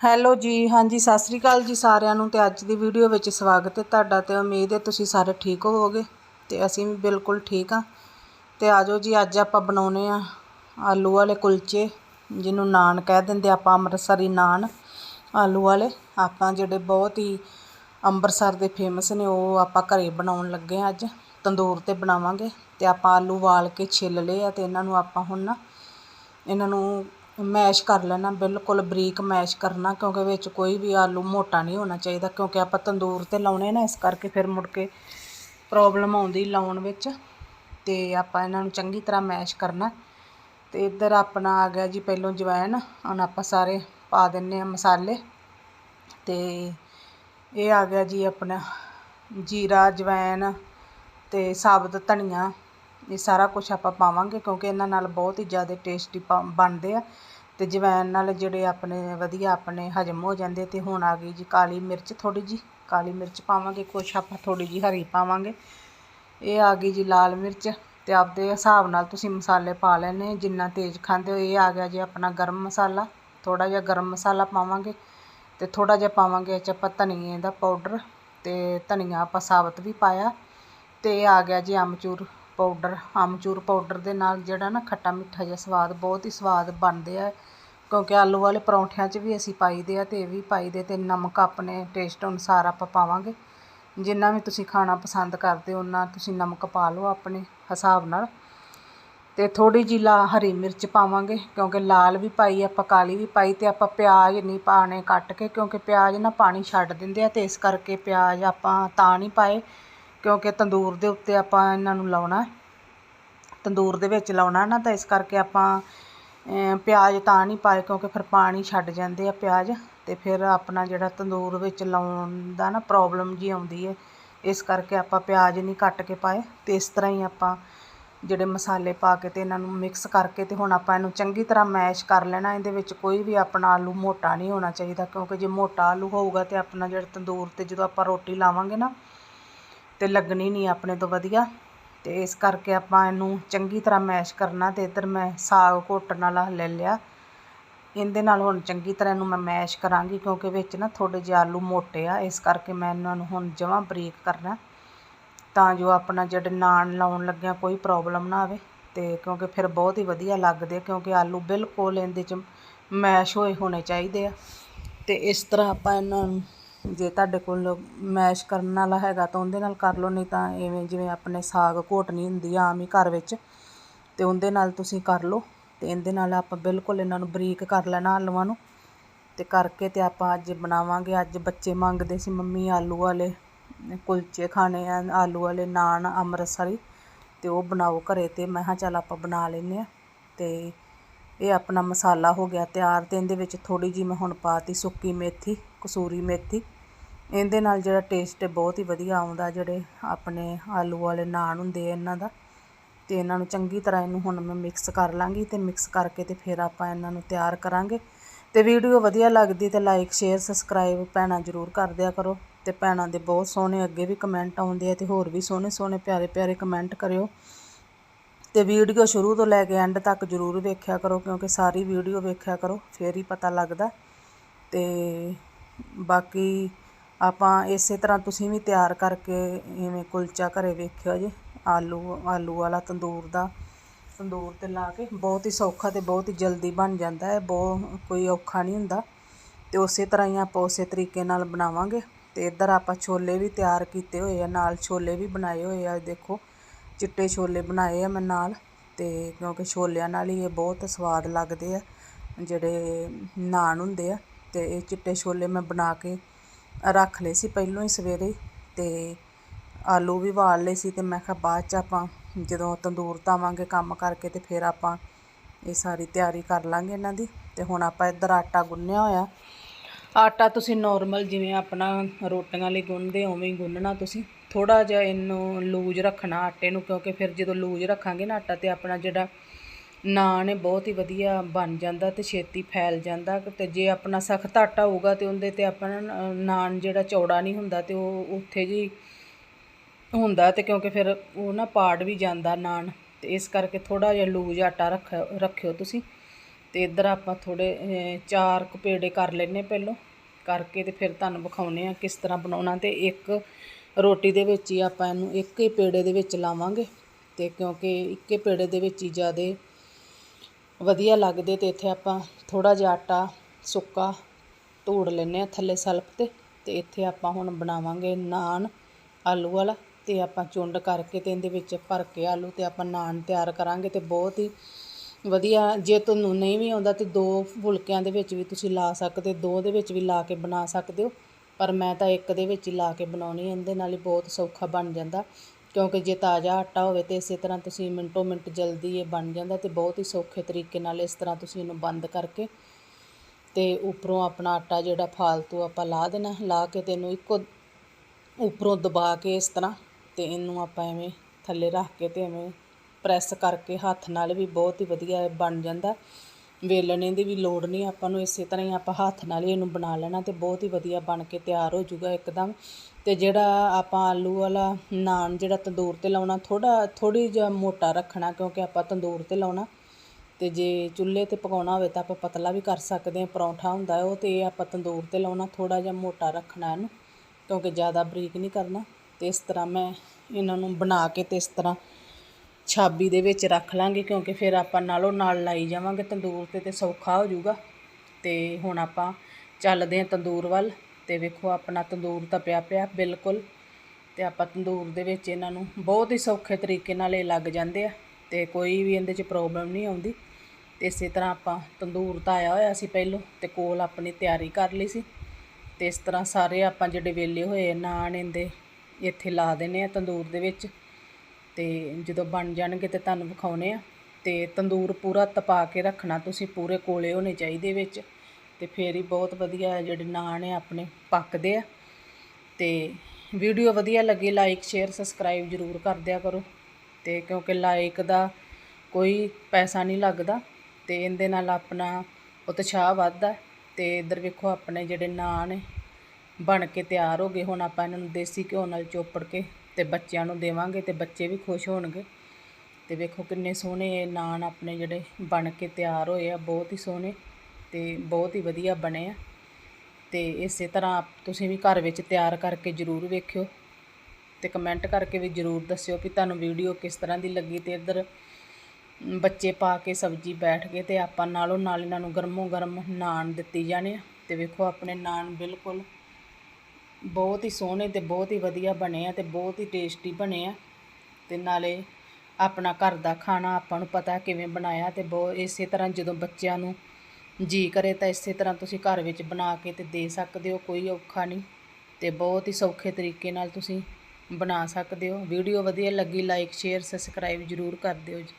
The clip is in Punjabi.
ਹੈਲੋ ਜੀ, ਹਾਂਜੀ, ਸਤਿ ਸ੍ਰੀ ਅਕਾਲ ਜੀ ਸਾਰਿਆਂ ਨੂੰ ਤੇ ਅੱਜ ਦੀ ਵੀਡੀਓ ਵਿੱਚ ਸਵਾਗਤ ਹੈ ਤੁਹਾਡਾ ਤੇ ਉਮੀਦ ਹੈ ਤੁਸੀਂ ਸਾਰੇ ਠੀਕ ਹੋਵੋਗੇ ਤੇ ਅਸੀਂ ਵੀ ਬਿਲਕੁਲ ਠੀਕ ਆ ਤੇ ਆਜੋ ਜੀ, ਅੱਜ ਆਪਾਂ ਬਣਾਉਨੇ ਆ ਆਲੂ ਵਾਲੇ ਕੁਲਚੇ, ਜਿਹਨੂੰ ਨਾਨ ਕਹਿ ਦਿੰਦੇ ਆਪਾਂ, ਅੰਮ੍ਰਿਤਸਰੀ ਨਾਨ ਆਲੂ ਵਾਲੇ। ਆਪਾਂ ਜਿਹੜੇ ਬਹੁਤ ਹੀ ਅੰਮ੍ਰਿਤਸਰ ਦੇ ਫੇਮਸ ਨੇ, ਉਹ ਆਪਾਂ ਘਰੇ ਬਣਾਉਣ ਲੱਗੇ ਆ ਅੱਜ। ਤੰਦੂਰ ਤੇ ਬਣਾਵਾਂਗੇ ਤੇ ਆਪਾਂ ਆਲੂ ਵਾਲ ਕੇ ਛਿੱਲ ਲਏ ਆ ਤੇ ਇਹਨਾਂ ਨੂੰ ਆਪਾਂ ਹੁਣ ਨਾ, ਇਹਨਾਂ ਨੂੰ ਮੈਸ਼ ਕਰ ਲੈਣਾ, ਬਿਲਕੁਲ ਬਰੀਕ ਮੈਸ਼ ਕਰਨਾ, ਕਿਉਂਕਿ ਵਿੱਚ ਕੋਈ ਵੀ ਆਲੂ ਮੋਟਾ ਨਹੀਂ ਹੋਣਾ ਚਾਹੀਦਾ, ਕਿਉਂਕਿ ਆਪਾਂ ਤੰਦੂਰ ਤੇ ਲਾਉਣੇ ਨਾ, ਇਸ ਕਰਕੇ ਫਿਰ ਮੁੜ ਕੇ ਪ੍ਰੋਬਲਮ ਆਉਂਦੀ ਲਾਉਣ ਵਿੱਚ ਅਤੇ ਆਪਾਂ ਇਹਨਾਂ ਨੂੰ ਚੰਗੀ ਤਰ੍ਹਾਂ ਮੈਸ਼ ਕਰਨਾ। ਅਤੇ ਇੱਧਰ ਆਪਣਾ ਆ ਗਿਆ ਜੀ, ਪਹਿਲੋਂ ਜਵੈਣ, ਹੁਣ ਆਪਾਂ ਸਾਰੇ ਪਾ ਦਿੰਨੇ ਆ ਮਸਾਲੇ। ਅਤੇ ਇਹ ਆ ਗਿਆ ਜੀ ਆਪਣਾ ਜੀਰਾ, ਜਵੈਣ ਅਤੇ ਸਾਬਤ ਧਨੀਆ। ਇਹ ਸਾਰਾ ਕੁਝ ਆਪਾਂ ਪਾਵਾਂਗੇ ਕਿਉਂਕਿ ਇਹਨਾਂ ਨਾਲ ਬਹੁਤ ਹੀ ਜ਼ਿਆਦਾ ਟੇਸਟੀ ਬਣਦੇ ਆ। ਅਤੇ ਜਵੈਣ ਨਾਲ ਜਿਹੜੇ ਆਪਣੇ ਵਧੀਆ ਆਪਣੇ ਹਜਮ ਹੋ ਜਾਂਦੇ ਅਤੇ ਹੁਣ ਆ ਗਈ ਜੀ ਕਾਲੀ ਮਿਰਚ ਥੋੜ੍ਹੀ ਜੀ ਕਾਲੀ ਮਿਰਚ ਪਾਵਾਂਗੇ, ਕੁਛ ਆਪਾਂ ਥੋੜ੍ਹੀ ਜੀ ਹਰੀ ਪਾਵਾਂਗੇ। ਇਹ ਆ ਗਈ ਜੀ ਲਾਲ ਮਿਰਚ ਅਤੇ ਆਪਦੇ ਹਿਸਾਬ ਨਾਲ ਤੁਸੀਂ ਮਸਾਲੇ ਪਾ ਲੈਣੇ, ਜਿੰਨਾ ਤੇਜ਼ ਖਾਂਦੇ ਹੋ। ਇਹ ਆ ਗਿਆ ਜੀ ਆਪਣਾ ਗਰਮ ਮਸਾਲਾ। ਥੋੜ੍ਹਾ ਜਿਹਾ ਗਰਮ ਮਸਾਲਾ ਪਾਵਾਂਗੇ ਅਤੇ ਥੋੜ੍ਹਾ ਜਿਹਾ ਪਾਵਾਂਗੇ ਚ ਆਪਾਂ ਧਨੀਏ ਦਾ ਪਾਊਡਰ ਅਤੇ ਧਨੀਆ ਆਪਾਂ ਸਾਬਤ ਵੀ ਪਾਇਆ ਅਤੇ ਇਹ ਆ ਗਿਆ ਜੀ ਅਮਚੂਰ ਪਾਊਡਰ ਆਮਚੂਰ ਪਾਊਡਰ ਦੇ ਨਾਲ ਜਿਹੜਾ ਨਾ ਖੱਟਾ ਮਿੱਠਾ ਜਿਹਾ ਸਵਾਦ, ਬਹੁਤ ਹੀ ਸਵਾਦ ਬਣਦੇ ਆ। ਕਿਉਂਕਿ ਆਲੂ ਵਾਲੇ ਪਰੌਂਠਿਆਂ 'ਚ ਵੀ ਅਸੀਂ ਪਾਈਦੇ ਆ ਅਤੇ ਇਹ ਵੀ ਪਾਈਦੇ ਅਤੇ ਨਮਕ ਆਪਣੇ ਟੇਸਟ ਅਨੁਸਾਰ ਆਪਾਂ ਪਾਵਾਂਗੇ। ਜਿੰਨਾ ਵੀ ਤੁਸੀਂ ਖਾਣਾ ਪਸੰਦ ਕਰਦੇ ਹੋ ਉਹਨਾਂ ਤੁਸੀਂ ਨਮਕ ਪਾ ਲਓ ਆਪਣੇ ਹਿਸਾਬ ਨਾਲ। ਅਤੇ ਥੋੜ੍ਹੀ ਜਿਹੀ ਲਾ ਹਰੀ ਮਿਰਚ ਪਾਵਾਂਗੇ, ਕਿਉਂਕਿ ਲਾਲ ਵੀ ਪਾਈ, ਆਪਾਂ ਕਾਲੀ ਵੀ ਪਾਈ ਅਤੇ ਆਪਾਂ ਪਿਆਜ਼ ਨਹੀਂ ਪਾਣੇ ਕੱਟ ਕੇ, ਕਿਉਂਕਿ ਪਿਆਜ਼ ਨਾ ਪਾਣੀ ਛੱਡ ਦਿੰਦੇ ਆ ਅਤੇ ਇਸ ਕਰਕੇ ਪਿਆਜ਼ ਆਪਾਂ ਤਾਂ ਨਹੀਂ ਪਾਏ। ਕਿਉਂਕਿ ਤੰਦੂਰ ਦੇ ਉੱਤੇ ਆਪਾਂ ਇਹਨਾਂ ਨੂੰ ਲਾਉਣਾ ਤੰਦੂਰ ਦੇ ਵਿੱਚ ਲਾਉਣਾ ਨਾ ਤਾਂ ਇਸ ਕਰਕੇ ਆਪਾਂ ਪਿਆਜ਼ ਤਾਂ ਨਹੀਂ ਪਾਏ ਕਿਉਂਕਿ ਫਿਰ ਪਾਣੀ ਛੱਡ ਜਾਂਦੇ ਆ ਪਿਆਜ਼ ਤੇ ਫਿਰ ਆਪਣਾ ਜਿਹੜਾ ਤੰਦੂਰ ਵਿੱਚ ਲਾਉਣ ਦਾ ਨਾ ਪ੍ਰੋਬਲਮ ਜੀ ਆਉਂਦੀ ਹੈ, ਇਸ ਕਰਕੇ ਆਪਾਂ ਪਿਆਜ਼ ਨਹੀਂ ਕੱਟ ਕੇ ਪਾਏ ਤੇ ਇਸ ਤਰ੍ਹਾਂ ਹੀ ਆਪਾਂ ਜਿਹੜੇ ਮਸਾਲੇ ਪਾ ਕੇ ਤੇ ਇਹਨਾਂ ਨੂੰ ਮਿਕਸ ਕਰਕੇ ਤੇ ਹੁਣ ਆਪਾਂ ਇਹਨੂੰ ਚੰਗੀ ਤਰ੍ਹਾਂ ਮੈਸ਼ ਕਰ ਲੈਣਾ, ਇਹਦੇ ਵਿੱਚ ਕੋਈ ਵੀ ਆਪਣਾ ਆਲੂ ਮੋਟਾ ਨਹੀਂ ਹੋਣਾ ਚਾਹੀਦਾ ਕਿਉਂਕਿ ਜੇ ਮੋਟਾ ਆਲੂ ਹੋਊਗਾ ਤੇ ਆਪਣਾ ਜਿਹੜਾ ਤੰਦੂਰ ਤੇ ਜਦੋਂ ਆਪਾਂ ਰੋਟੀ ਲਾਵਾਂਗੇ ਨਾ ਤੇ ਲੱਗਣੀ ਨਹੀਂ ਆਪਣੇ ਤੋਂ ਵਧੀਆ। ਤੇ ਇਸ ਕਰਕੇ ਆਪਾਂ ਇਹਨੂੰ ਚੰਗੀ ਤਰ੍ਹਾਂ ਮੈਸ਼ ਕਰਨਾ ਤੇ ਇੱਧਰ ਮੈਂ ਸਾਗ ਘੋਟਣ ਵਾਲਾ ਲੈ ਲਿਆ। ਇਹਦੇ ਨਾਲ ਹੁਣ ਚੰਗੀ ਤਰ੍ਹਾਂ ਇਹਨੂੰ ਮੈਂ ਮੈਸ਼ ਕਰਾਂਗੀ ਕਿਉਂਕਿ ਵਿੱਚ ਨਾ ਥੋੜੇ ਜਿਹੇ ਆਲੂ ਮੋਟੇ ਆ, ਇਸ ਕਰਕੇ ਮੈਂ ਇਹਨਾਂ ਨੂੰ ਹੁਣ ਜਮਾਂ ਬਰੀਕ ਕਰਨਾ। ਤਾਂ ਜੋ ਆਪਣਾ ਜਿਹੜੇ ਨਾਨ ਲਾਉਣ ਲੱਗਿਆ ਕੋਈ ਪ੍ਰੋਬਲਮ ਨਾ ਆਵੇ ਤੇ ਕਿਉਂਕਿ ਫਿਰ ਬਹੁਤ ਹੀ ਵਧੀਆ ਲੱਗਦੇ ਕਿਉਂਕਿ ਆਲੂ ਬਿਲਕੁਲ ਇਹਦੇ 'ਚ ਮੈਸ਼ ਹੋਏ ਹੋਣੇ ਚਾਹੀਦੇ ਆ। ਤੇ ਇਸ ਤਰ੍ਹਾਂ ਆਪਾਂ ਇਹਨਾਂ ਨੂੰ ਜੇ ਤੁਹਾਡੇ ਕੋਲ ਮੈਸ਼ ਕਰਨ ਵਾਲਾ ਹੈਗਾ ਤਾਂ ਉਹਦੇ ਨਾਲ ਕਰ ਲਓ, ਨਹੀਂ ਤਾਂ ਐਵੇਂ ਜਿਵੇਂ ਆਪਣੇ ਸਾਗ ਘੋਟਣੀ ਹੁੰਦੀ ਆ ਆਮ ਹੀ ਘਰ ਵਿੱਚ, ਤੇ ਉਹਦੇ ਨਾਲ ਤੁਸੀਂ ਕਰ ਲਓ, ਤੇ ਇਹਦੇ ਨਾਲ ਆਪਾਂ ਬਿਲਕੁਲ ਇਹਨਾਂ ਨੂੰ ਬਰੀਕ ਕਰ ਲੈਣਾ ਆਲੂਆਂ ਨੂੰ, ਤੇ ਕਰਕੇ ਤੇ ਆਪਾਂ ਅੱਜ ਬਣਾਵਾਂਗੇ, ਅੱਜ ਬੱਚੇ ਮੰਗਦੇ ਸੀ ਮੰਮੀ ਆਲੂ ਵਾਲੇ, ਕੁਲਚੇ ਖਾਣੇ ਆ, ਆਲੂ ਵਾਲੇ ਨਾਨ ਅੰਮ੍ਰਿਤਸਰੀ ਤੇ ਉਹ ਬਣਾਓ ਘਰੇ ਤੇ ਮੈਂ ਕਿਹਾ ਚੱਲ ਆਪਾਂ ਬਣਾ ਲੈਨੇ ਆ ਤੇ ਇਹ ਆਪਣਾ ਮਸਾਲਾ ਹੋ ਗਿਆ ਤਿਆਰ, ਤੇ ਇਹਦੇ ਵਿੱਚ ਥੋੜੀ ਜੀ ਮੈਂ ਹੁਣ ਪਾਤੀ ਸੁੱਕੀ ਮੇਥੀ, ਕਸੂਰੀ ਮੇਥੀ ਇਹਦੇ ਨਾਲ ਜਿਹੜਾ ਟੇਸਟ ਬਹੁਤ ਹੀ ਵਧੀਆ ਆਉਂਦਾ, ਜਿਹੜੇ ਆਪਣੇ ਆਲੂ ਵਾਲੇ ਨਾਨ ਹੁੰਦੇ ਆ ਇਹਨਾਂ ਦਾ, ਤੇ ਇਹਨਾਂ ਨੂੰ ਚੰਗੀ ਤਰ੍ਹਾਂ ਇਹਨੂੰ ਹੁਣ ਮੈਂ ਮਿਕਸ ਕਰ ਲਾਂਗੀ ਤੇ ਮਿਕਸ ਕਰਕੇ ਤੇ ਫਿਰ ਆਪਾਂ ਇਹਨਾਂ ਨੂੰ ਤਿਆਰ ਕਰਾਂਗੇ। ਤੇ ਵੀਡੀਓ ਵਧੀਆ ਲੱਗਦੀ ਤੇ ਲਾਈਕ ਸ਼ੇਅਰ ਸਬਸਕ੍ਰਾਈਬ ਭੈਣਾਂ ਜ਼ਰੂਰ ਕਰ ਦਿਆ ਕਰੋ ਤੇ ਭੈਣਾਂ ਦੇ ਬਹੁਤ ਸੋਹਣੇ ਅੱਗੇ ਵੀ ਕਮੈਂਟ ਆਉਂਦੇ ਆ ਤੇ ਹੋਰ ਵੀ ਸੋਹਣੇ ਸੋਹਣੇ ਪਿਆਰੇ ਪਿਆਰੇ ਕਮੈਂਟ ਕਰਿਓ। ਤੇ ਵੀਡੀਓ ਸ਼ੁਰੂ ਤੋਂ ਲੈ ਕੇ ਐਂਡ ਤੱਕ ਜ਼ਰੂਰ ਵੇਖਿਆ ਕਰੋ ਕਿਉਂਕਿ ਸਾਰੀ ਵੀਡੀਓ ਵੇਖਿਆ ਕਰੋ, ਫੇਰ ਹੀ ਪਤਾ ਲੱਗਦਾ। ਤੇ ਬਾਕੀ ਆਪਾਂ ਇਸੇ ਤਰ੍ਹਾਂ ਤੁਸੀਂ ਵੀ ਤਿਆਰ ਕਰਕੇ ਇਵੇਂ ਕੁਲਚਾ ਘਰੇ ਵੇਖਿਓ ਜੀ, ਆਲੂ ਆਲੂ ਵਾਲਾ ਤੰਦੂਰ ਦਾ। ਤੰਦੂਰ ਤੇ ਲਾ ਕੇ ਬਹੁਤ ਹੀ ਸੌਖਾ ਤੇ ਬਹੁਤ ਹੀ ਜਲਦੀ ਬਣ ਜਾਂਦਾ ਹੈ ਬਹੁਤ ਕੋਈ ਔਖਾ ਨਹੀਂ ਹੁੰਦਾ। ਤੇ ਉਸੇ ਤਰ੍ਹਾਂ ਹੀ ਆਪਾਂ ਉਸੇ ਤਰੀਕੇ ਨਾਲ ਬਣਾਵਾਂਗੇ। ਤੇ ਇੱਧਰ ਆਪਾਂ ਛੋਲੇ ਵੀ ਤਿਆਰ ਕੀਤੇ ਹੋਏ ਆ, ਨਾਲ ਛੋਲੇ ਵੀ ਬਣਾਏ ਹੋਏ ਆ। ਦੇਖੋ, ਚਿੱਟੇ ਛੋਲੇ ਬਣਾਏ ਆ ਮੈਂ ਨਾਲ। ਤੇ ਕਿਉਂਕਿ ਛੋਲਿਆਂ ਨਾਲ ਹੀ ਇਹ ਬਹੁਤ ਸਵਾਦ ਲੱਗਦੇ ਆ, ਜਿਹੜੇ ਨਾਨ ਹੁੰਦੇ ਆ। ਤੇ ਇਹ ਚਿੱਟੇ ਛੋਲੇ ਮੈਂ ਬਣਾ ਕੇ ਰੱਖ ਲਏ ਸੀ ਪਹਿਲੋਂ ਹੀ ਸਵੇਰੇ ਤੇ ਆਲੂ ਵੀ ਵਾਲ ਲਏ ਸੀ ਤੇ ਮੈਂ ਕਿਹਾ ਬਾਅਦ ਚ ਆਪਾਂ ਜਦੋਂ ਤੰਦੂਰ ਤਾਵਾਂਗੇ ਕੰਮ ਕਰਕੇ ਤੇ ਫਿਰ ਆਪਾਂ ਇਹ ਸਾਰੀ ਤਿਆਰੀ ਕਰ ਲਾਂਗੇ ਇਹਨਾਂ ਦੀ ਤੇ ਹੁਣ ਆਪਾਂ ਇੱਧਰ ਆਟਾ ਗੁੰਨਿਆ ਹੋਇਆ। ਆਟਾ ਤੁਸੀਂ ਨਾਰਮਲ ਜਿਵੇਂ ਆਪਣਾ ਰੋਟੀਆਂ ਲਈ ਗੁੰਨਦੇ ਉਵੇਂ ਹੀ ਗੁੰਨਣਾ ਤੁਸੀਂ। ਥੋੜਾ ਜਿਹਾ ਇਹਨੂੰ ਲੂਜ ਰੱਖਣਾ ਆਟੇ ਨੂੰ ਕਿਉਂਕਿ ਫਿਰ ਜਦੋਂ ਲੂਜ ਰੱਖਾਂਗੇ ਨਾ ਆਟਾ ਤੇ ਆਪਣਾ ਜਿਹੜਾ ਨਾਨ ਹੈ ਬਹੁਤ ਹੀ ਵਧੀਆ ਬਣ ਜਾਂਦਾ ਅਤੇ ਛੇਤੀ ਫੈਲ ਜਾਂਦਾ ਅਤੇ ਜੇ ਆਪਣਾ ਸਖਤ ਆਟਾ ਹੋਊਗਾ ਤੇ ਉਹਦੇ ਤੇ ਆਪਣਾ ਨਾਨ ਜਿਹੜਾ ਚੌੜਾ ਨਹੀਂ ਹੁੰਦਾ ਤੇ ਉਹ ਉੱਥੇ ਜੀ ਹੁੰਦਾ ਅਤੇ ਕਿਉਂਕਿ ਫਿਰ ਉਹ ਨਾ ਪਾੜ ਵੀ ਜਾਂਦਾ ਨਾਨ ਅਤੇ ਇਸ ਕਰਕੇ ਥੋੜ੍ਹਾ ਜਿਹਾ ਲੂਜ ਆਟਾ ਰੱਖ, ਰੱਖਿਓ ਤੁਸੀਂ ਅਤੇ ਇੱਧਰ ਆਪਾਂ ਥੋੜ੍ਹੇ ਚਾਰ ਕੁ ਪੇੜੇ ਕਰ ਲੈਨੇ ਪਹਿਲੋਂ ਕਰਕੇ ਤੇ ਫਿਰ ਤੁਹਾਨੂੰ ਵਿਖਾਉਨੇ ਆ ਕਿਸ ਤਰ੍ਹਾਂ ਬਣਾਉਣਾ ਤੇ ਇੱਕ ਰੋਟੀ ਦੇ ਵਿੱਚ ਹੀ ਆਪਾਂ ਇਹਨੂੰ ਇੱਕ ਹੀ ਪੇੜੇ ਦੇ ਵਿੱਚ ਲਾਵਾਂਗੇ ਤੇ ਕਿਉਂਕਿ ਇੱਕੇ ਪੇੜੇ ਦੇ ਵਿੱਚ ਹੀ ਜ਼ਿਆਦੇ ਵਧੀਆ ਲੱਗਦੇ ਤੇ ਇੱਥੇ ਆਪਾਂ ਥੋੜਾ ਜਿਹਾ ਆਟਾ ਸੁੱਕਾ ਧੂੜ ਲੈਨੇ ਆ ਥੱਲੇ ਸਲਫ ਤੇ ਤੇ ਇੱਥੇ ਆਪਾਂ ਹੁਣ ਬਣਾਵਾਂਗੇ ਨਾਨ ਆਲੂ ਵਾਲਾ ਤੇ ਆਪਾਂ ਚੁੰਡ ਕਰਕੇ ਤੇ ਇਹਦੇ ਵਿੱਚ ਭਰ ਕੇ ਆਲੂ ਤੇ ਆਪਾਂ ਨਾਨ ਤਿਆਰ ਕਰਾਂਗੇ ਤੇ ਬਹੁਤ ਹੀ ਵਧੀਆ, ਜੇ ਤੁਹਾਨੂੰ ਨਹੀਂ ਵੀ ਆਉਂਦਾ ਤੇ ਦੋ ਫੁਲਕਿਆਂ ਦੇ ਵਿੱਚ ਵੀ ਤੁਸੀਂ ਲਾ ਸਕਦੇ, ਦੋ ਦੇ ਵਿੱਚ ਵੀ ਲਾ ਕੇ ਬਣਾ ਸਕਦੇ ਹੋ, ਪਰ ਮੈਂ ਤਾਂ ਇੱਕ ਦੇ ਵਿੱਚ ਹੀ ਲਾ ਕੇ ਬਣਾਉਣੀ ਇਹਦੇ ਨਾਲ ਹੀ ਬਹੁਤ ਸੌਖਾ ਬਣ ਜਾਂਦਾ। ਕਿਉਂਕਿ ਜੇ ਤਾਜ਼ਾ ਆਟਾ ਹੋਵੇ ਤੇ ਇਸੇ ਤਰ੍ਹਾਂ ਤੁਸੀਂ ਮਿੰਟੋ ਮਿੰਟ ਜਲਦੀ ਇਹ ਬਣ ਜਾਂਦਾ ਤੇ ਬਹੁਤ ਹੀ ਸੌਖੇ ਤਰੀਕੇ ਨਾਲ ਇਸ ਤਰ੍ਹਾਂ ਤੁਸੀਂ ਇਹਨੂੰ ਬੰਦ ਕਰਕੇ ਤੇ ਉੱਪਰੋਂ ਆਪਣਾ ਆਟਾ ਜਿਹੜਾ ਫਾਲਤੂ ਆਪਾਂ ਲਾ ਦੇਣਾ, ਲਾ ਕੇ ਤੇ ਇਹਨੂੰ ਇੱਕੋ ਉੱਪਰੋਂ ਦਬਾ ਕੇ ਇਸ ਤਰ੍ਹਾਂ ਤੇ ਇਹਨੂੰ ਆਪਾਂ ਐਵੇਂ ਥੱਲੇ ਰੱਖ ਕੇ ਤੇ ਐਵੇਂ ਪ੍ਰੈਸ ਕਰਕੇ ਹੱਥ ਨਾਲ ਵੀ ਬਹੁਤ ਹੀ ਵਧੀਆ ਇਹ ਬਣ ਜਾਂਦਾ। ਵੇਲਣੇ ਦੀ ਵੀ ਲੋੜ ਨਹੀਂ, ਆਪਾਂ ਨੂੰ ਇਸੇ ਤਰ੍ਹਾਂ ਹੀ ਆਪਾਂ ਹੱਥ ਨਾਲ ਹੀ ਇਹਨੂੰ ਬਣਾ ਲੈਣਾ ਤੇ ਬਹੁਤ ਹੀ ਵਧੀਆ ਬਣ ਕੇ ਤਿਆਰ ਹੋ ਜਾਊਗਾ ਇੱਕਦਮ। ਅਤੇ ਜਿਹੜਾ ਆਪਾਂ ਆਲੂ ਵਾਲਾ ਨਾਨ ਜਿਹੜਾ ਤੰਦੂਰ ਤੇ ਲਾਉਣਾ, ਥੋੜ੍ਹਾ, ਥੋੜ੍ਹੀ ਜਿਹਾ ਮੋਟਾ ਰੱਖਣਾ ਕਿਉਂਕਿ ਆਪਾਂ ਤੰਦੂਰ ਤੇ ਲਾਉਣਾ। ਅਤੇ ਜੇ ਚੁੱਲ੍ਹੇ ਤੇ ਪਕਾਉਣਾ ਹੋਵੇ ਤਾਂ ਆਪਾਂ ਪਤਲਾ ਵੀ ਕਰ ਸਕਦੇ ਹਾਂ, ਪਰੌਂਠਾ ਹੁੰਦਾ ਉਹ ਤੇ ਆਪਾਂ ਤੰਦੂਰ ਤੇ ਲਾਉਣਾ, ਥੋੜ੍ਹਾ ਜਿਹਾ ਮੋਟਾ ਰੱਖਣਾ ਇਹਨੂੰ ਕਿਉਂਕਿ ਜ਼ਿਆਦਾ ਬਰੀਕ ਨਹੀਂ ਕਰਨਾ। ਅਤੇ ਇਸ ਤਰ੍ਹਾਂ ਮੈਂ ਇਹਨਾਂ ਨੂੰ ਬਣਾ ਕੇ ਅਤੇ ਇਸ ਤਰ੍ਹਾਂ ਛਾਬੀ ਦੇ ਵਿੱਚ ਰੱਖ ਲਾਂਗੇ ਕਿਉਂਕਿ ਫਿਰ ਆਪਾਂ ਨਾਲੋਂ ਨਾਲ ਲਾਈ ਜਾਵਾਂਗੇ ਤੰਦੂਰ ਤੇ ਤੇ ਸੌਖਾ ਹੋ ਜਾਊਗਾ। ਤੇ ਹੁਣ ਆਪਾਂ ਚੱਲਦੇ ਹਾਂ ਤੰਦੂਰ ਵੱਲ। ਤੇ ਵੇਖੋ ਆਪਣਾ ਤੰਦੂਰ ਤਪਿਆ ਪਿਆ ਬਿਲਕੁਲ ਤੇ ਆਪਾਂ ਤੰਦੂਰ ਦੇ ਵਿੱਚ ਇਹਨਾਂ ਨੂੰ ਬਹੁਤ ਹੀ ਸੌਖੇ ਤਰੀਕੇ ਨਾਲ ਇਹ ਲੱਗ ਜਾਂਦੇ ਆ ਤੇ ਕੋਈ ਵੀ ਇਹਦੇ 'ਚ ਪ੍ਰੋਬਲਮ ਨਹੀਂ ਆਉਂਦੀ। ਤੇ ਇਸੇ ਤਰ੍ਹਾਂ ਆਪਾਂ ਤੰਦੂਰ ਧਾਇਆ ਹੋਇਆ ਸੀ ਪਹਿਲੋਂ ਤੇ ਕੋਲ ਆਪਣੀ ਤਿਆਰੀ ਕਰ ਲਈ ਸੀ ਤੇ ਇਸ ਤਰ੍ਹਾਂ ਸਾਰੇ ਆਪਾਂ ਜਿਹੜੇ ਵੇਲੇ ਹੋਏ ਨਾਨ ਇਹਦੇ ਇੱਥੇ ਲਾ ਦੇਣੇ ਆ ਤੰਦੂਰ ਦੇ ਵਿੱਚ ਤੇ ਜਦੋਂ ਬਣ ਜਾਣਗੇ ਤੇ ਤੁਹਾਨੂੰ ਵਿਖਾਉਣੇ ਆ। ਤੇ ਤੰਦੂਰ ਪੂਰਾ ਤਪਾ ਕੇ ਰੱਖਣਾ ਤੁਸੀਂ, ਪੂਰੇ ਕੋਲੇ ਹੋਣੇ ਚਾਹੀਦੇ ਵਿੱਚ। ਤੇ ਫੇਰ ਹੀ ਬਹੁਤ ਵਧੀਆ ਜਿਹੜੇ ਨਾਨ ਨੇ ਆਪਣੇ ਪੱਕਦੇ ਆ। ਤੇ ਵੀਡੀਓ ਵਧੀਆ ਲੱਗੀ ਲਾਈਕ ਸ਼ੇਅਰ ਸਬਸਕ੍ਰਾਈਬ ਜ਼ਰੂਰ ਕਰ ਦਿਆ ਕਰੋ। ਤੇ ਕਿਉਂਕਿ ਲਾਈਕ ਦਾ ਕੋਈ ਪੈਸਾ ਨਹੀਂ ਲੱਗਦਾ ਤੇ ਇਹਦੇ ਨਾਲ ਆਪਣਾ ਉਤਸ਼ਾਹ ਵੱਧਦਾ ਤੇ ਇੱਧਰ ਵੇਖੋ ਆਪਣੇ ਜਿਹੜੇ ਨਾਨ ਨੇ, ਬਣ ਕੇ ਤਿਆਰ ਹੋ ਗਏ। ਹੁਣ ਆਪਾਂ ਇਹਨਾਂ ਨੂੰ ਦੇਸੀ ਘਿਓ ਨਾਲ ਚੋਪੜ ਕੇ ਤੇ ਬੱਚਿਆਂ ਨੂੰ ਦੇਵਾਂਗੇ ਤੇ ਬੱਚੇ ਵੀ ਖੁਸ਼ ਹੋਣਗੇ। ਤੇ ਵੇਖੋ ਕਿੰਨੇ ਸੋਹਣੇ ਇਹ ਨਾਨ ਆਪਣੇ ਜਿਹੜੇ ਬਣ ਕੇ ਤਿਆਰ ਹੋਏ ਆ, ਬਹੁਤ ਹੀ ਸੋਹਣੇ। ਤੇ ਬਹੁਤ ਹੀ ਵਧੀਆ ਬਣੇ ਆ। ਤੇ ਇਸੇ ਤਰ੍ਹਾਂ ਆਪ- ਤੁਸੀਂ ਵੀ ਘਰ ਵਿੱਚ ਤਿਆਰ ਕਰਕੇ ਜ਼ਰੂਰ ਵੇਖਿਓ ਤੇ ਕਮੈਂਟ ਕਰਕੇ ਵੀ ਜ਼ਰੂਰ ਦੱਸਿਓ ਕਿ ਤੁਹਾਨੂੰ ਵੀਡੀਓ ਕਿਸ ਤਰ੍ਹਾਂ ਦੀ ਲੱਗੀ ਤੇ ਇੱਧਰ ਬੱਚੇ ਪਾ ਕੇ, ਸਬਜ਼ੀ ਬੈਠ ਕੇ ਤੇ ਆਪਾਂ ਨਾਲੋਂ ਨਾਲ ਇਹਨਾਂ ਨੂੰ ਗਰਮੋ ਗਰਮ ਨਾਨ ਦਿੱਤੀ ਜਾਣੇ ਆ। ਤੇ ਵੇਖੋ ਆਪਣੇ ਨਾਨ ਬਿਲਕੁਲ ਬਹੁਤ ਹੀ ਸੋਹਣੇ ਤੇ ਬਹੁਤ ਹੀ ਵਧੀਆ ਬਣੇ ਆ ਤੇ ਬਹੁਤ ਹੀ ਟੇਸਟੀ ਬਣੇ ਆ। ਤੇ ਨਾਲੇ ਆਪਣਾ ਘਰ ਦਾ ਖਾਣਾ ਆਪਾਂ ਨੂੰ ਪਤਾ ਕਿਵੇਂ ਬਣਾਇਆ ਤੇ ਬਹੁਤ ਇਸੇ ਤਰ੍ਹਾਂ ਜਦੋਂ ਬੱਚਿਆਂ ਨੂੰ ਜੀ ਕਰੇ ਤਾਂ ਇਸੇ ਤਰ੍ਹਾਂ ਤੁਸੀਂ ਘਰ ਵਿੱਚ ਬਣਾ ਕੇ ਤੇ ਦੇ ਸਕਦੇ ਹੋ, ਕੋਈ ਔਖਾ ਨਹੀਂ। ਤੇ ਬਹੁਤ ਹੀ ਸੌਖੇ ਤਰੀਕੇ ਨਾਲ ਤੁਸੀਂ ਬਣਾ ਸਕਦੇ ਹੋ। ਵੀਡੀਓ ਵਧੀਆ ਲੱਗੀ ਲਾਈਕ ਸ਼ੇਅਰ ਸਬਸਕ੍ਰਾਈਬ ਜ਼ਰੂਰ ਕਰ ਦਿਓ ਜੀ।